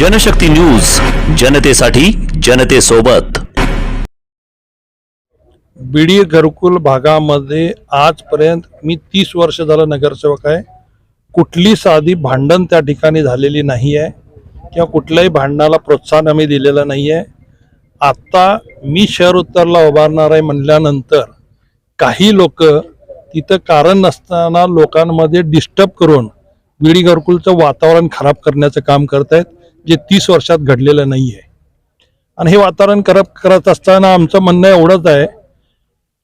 Janshakti news जनतेसाठी जनतेसोबत. बीडी घरकुल भागामध्ये आजपर्यंत मी तीस वर्ष झालं नगरसेवक आहे. कुठली साधी भांडण त्या ठिकाणी झालेली नाही आहे. किंवा कुठल्याही भांडणाला प्रोत्साहन आम्ही दिलेलं नाही आहे. आत्ता मी शहर उत्तरला उभारणार आहे म्हणल्यानंतर काही लोक तिथं कारण नसताना लोकांमध्ये डिस्टर्ब करून बीडी घरकुलचं वातावरण खराब करण्याचं काम करत आहेत जे तीस वर्षात घडलेलं नाही आहे आणि हे वातावरण करत करत असताना आमचं म्हणणं एवढंच आहे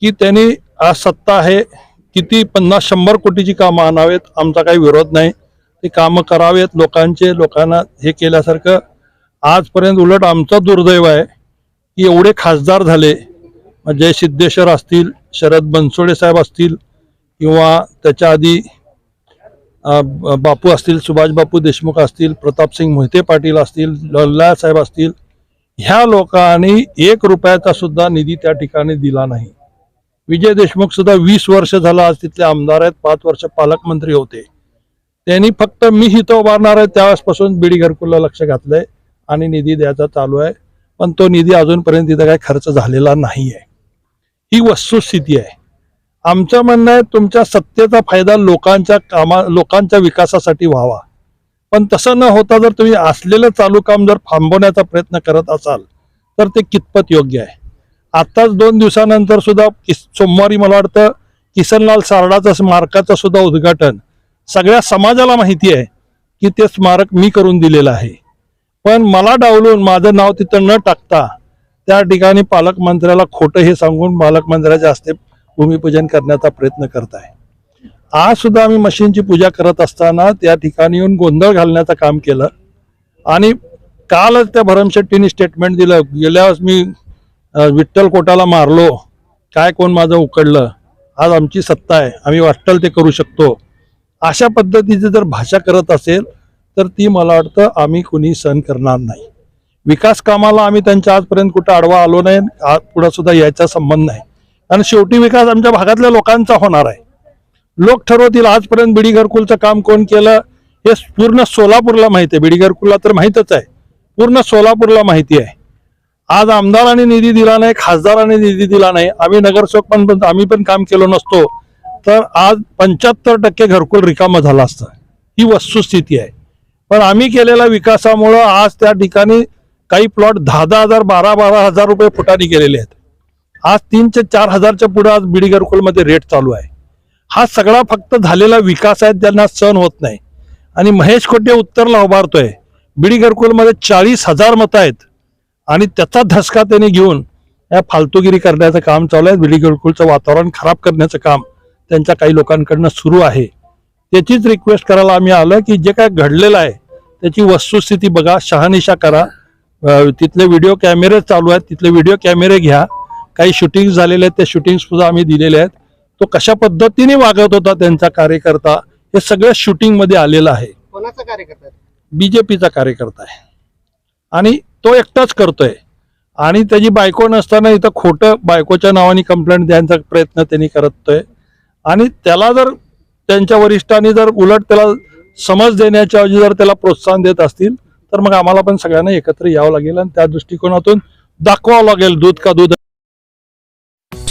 की त्यांनी आज सत्ता आहे किती पन्नास शंभर कोटीची कामं आणावेत आमचा काही विरोध नाही. ते कामं करावेत लोकांचे लोकांना हे केल्यासारखं. आजपर्यंत उलट आमचं दुर्दैव आहे की एवढे खासदार झाले जय सिद्धेश्वर असतील शरद बनसोडे साहेब असतील किंवा त्याच्या आधी बापू असतील सुभाष बापू देशमुख असतील प्रतापसिंग मोहिते पाटील असतील लल्ला साहेब असतील ह्या लोकांनी एक रुपयाचा सुद्धा निधी त्या ठिकाणी दिला नाही. विजय देशमुख सुद्धा वीस वर्ष झालं आज तिथले आमदार आहेत पाच वर्ष पालकमंत्री होते. त्यांनी फक्त मी इथं उभारणार आहे त्यावेळेसपासून बीडी घरकुलला लक्ष घातलंय आणि निधी द्यायचा चालू आहे. पण तो निधी अजूनपर्यंत तिथं काही खर्च झालेला नाही आहे ही वस्तुस्थिती आहे. आमचं म्हणणं आहे तुमच्या सत्तेचा फायदा लोकांच्या कामा लोकांच्या विकासासाठी व्हावा. पण तसं न होता जर तुम्ही असलेलं चालू काम जर थांबवण्याचा प्रयत्न करत असाल तर ते कितपत योग्य आहे? आत्ताच दोन दिवसानंतर सुद्धा किस सोमवारी मला वाटतं किसनलाल सारडाचं स्मारकाचं सुद्धा उद्घाटन सगळ्या समाजाला माहिती आहे की ते स्मारक मी करून दिलेलं आहे. पण मला डावलून माझं नाव तिथं न टाकता त्या ठिकाणी पालकमंत्र्याला खोटं हे सांगून पालकमंत्र्याच्या हस्ते भूमिपूजन करण्याचा प्रयत्न करत आहे. आज सुद्धा आम्ही मशीनची पूजा करत असताना त्या ठिकाणी येऊन गोंधळ घालण्याचं काम केलं. आणि कालच त्या भरमशेट्टीने स्टेटमेंट दिलं गेल्यावेळेस मी विठ्ठल कोटाला मारलो. काय कोण माझं उकडलं? आज आमची सत्ता आहे. आम्ही वाटल ते करू शकतो. अशा पद्धतीची जर भाषा करत असेल तर ती मला वाटतं आम्ही कुणी सहन करणार नाही. विकास कामाला आम्ही त्यांच्या आजपर्यंत कुठं आडवा आलो नाही आज पुढे सुद्धा यायचा संबंध नाही. आणि शेवटी विकास आमच्या भागातल्या लोकांचा होणार आहे. लोक ठरवतील आजपर्यंत बिडी घरकुलचं काम कोण केलं हे पूर्ण सोलापूरला माहिती आहे. बिडी घरकुलला तर माहीतच आहे. पूर्ण सोलापूरला माहिती आहे. आज आमदाराने निधी दिला नाही खासदाराने निधी दिला नाही. आम्ही नगरसेवक पण- आम्ही पण काम केलो नसतो. तर आज पंच्याहत्तर टक्के घरकुल रिकामं झालं असतं. ही वस्तुस्थिती आहे. पण आम्ही केलेल्या विकासामुळं आज त्या ठिकाणी काही प्लॉट दहा दहा हजार बारा बारा हजार रुपये फुटाने गेलेले आहेत. आज तीन ते चार हजारच्या पुढे आज बिडी घरकुलमध्ये रेट चालू आहे. हा सगळा फक्त झालेला विकास आहे त्यांना सहन होत नाही. आणि महेश खोटे उत्तरला उभारतोय. बिडी घरकुलमध्ये चाळीस हजार मतं आहेत. आणि त्याचा धसका त्यांनी घेऊन या फालतूगिरी करण्याचं काम चालू आहे. बिडी गरकुलचं वातावरण खराब करण्याचं काम त्यांच्या काही लोकांकडनं सुरू आहे. त्याचीच रिक्वेस्ट करायला आम्ही आलो की जे काय घडलेलं आहे त्याची वस्तुस्थिती बघा शहानिशा करा. तिथले व्हिडिओ कॅमेरे चालू आहेत. तिथले व्हिडिओ कॅमेरे घ्या. काही शूटिंग झालेले आहेत ते शूटिंग सुद्धा आम्ही दिलेले आहेत. तो कशा पद्धतीने वागत होता त्यांचा कार्यकर्ता हे सगळं शूटिंगमध्ये आलेलं आहे. कोणाचा कार्यकर्ता आहे? बीजेपीचा कार्यकर्ता आहे. आणि तो एकटाच करतोय. आणि त्याची बायको नसताना इथं खोटं बायकोच्या नावाने कंप्लेंट द्यायचा प्रयत्न त्यांनी करतोय. आणि त्याला जर त्यांच्या वरिष्ठांनी जर उलट त्याला समज देण्याच्या ऐवजी जर त्याला प्रोत्साहन देत असतील तर मग आम्हाला पण सगळ्यांना एकत्र यावं लागेल आणि त्या दृष्टिकोनातून दाखवावं लागेल दूध का दूध